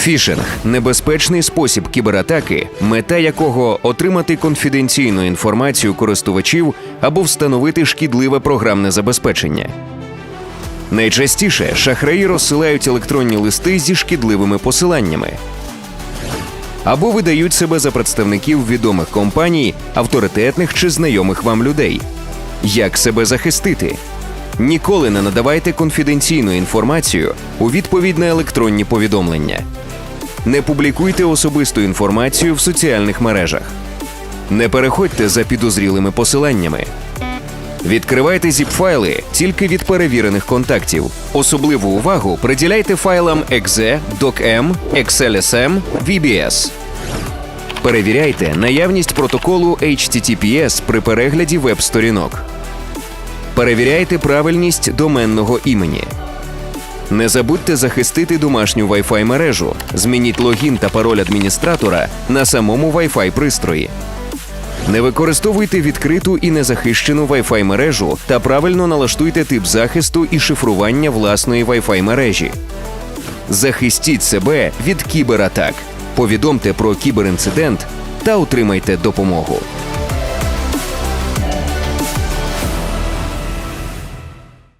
Фішинг небезпечний спосіб кібератаки, мета якого отримати конфіденційну інформацію користувачів або встановити шкідливе програмне забезпечення. Найчастіше шахраї розсилають електронні листи зі шкідливими посиланнями або видають себе за представників відомих компаній, авторитетних чи знайомих вам людей. Як себе захистити? Ніколи не надавайте конфіденційну інформацію у відповідь на електронні повідомлення. Не публікуйте особисту інформацію в соціальних мережах. Не переходьте за підозрілими посиланнями. Відкривайте zip-файли тільки від перевірених контактів. Особливу увагу приділяйте файлам exe, docm, XLSM, VBS. Перевіряйте наявність протоколу HTTPS при перегляді веб-сторінок. Перевіряйте правильність доменного імені. Не забудьте захистити домашню Wi-Fi мережу. Змініть логін та пароль адміністратора на самому Wi-Fi пристрої. Не використовуйте відкриту і незахищену Wi-Fi мережу та правильно налаштуйте тип захисту і шифрування власної Wi-Fi мережі. Захистіть себе від кібератак. Повідомте про кіберінцидент та отримайте допомогу.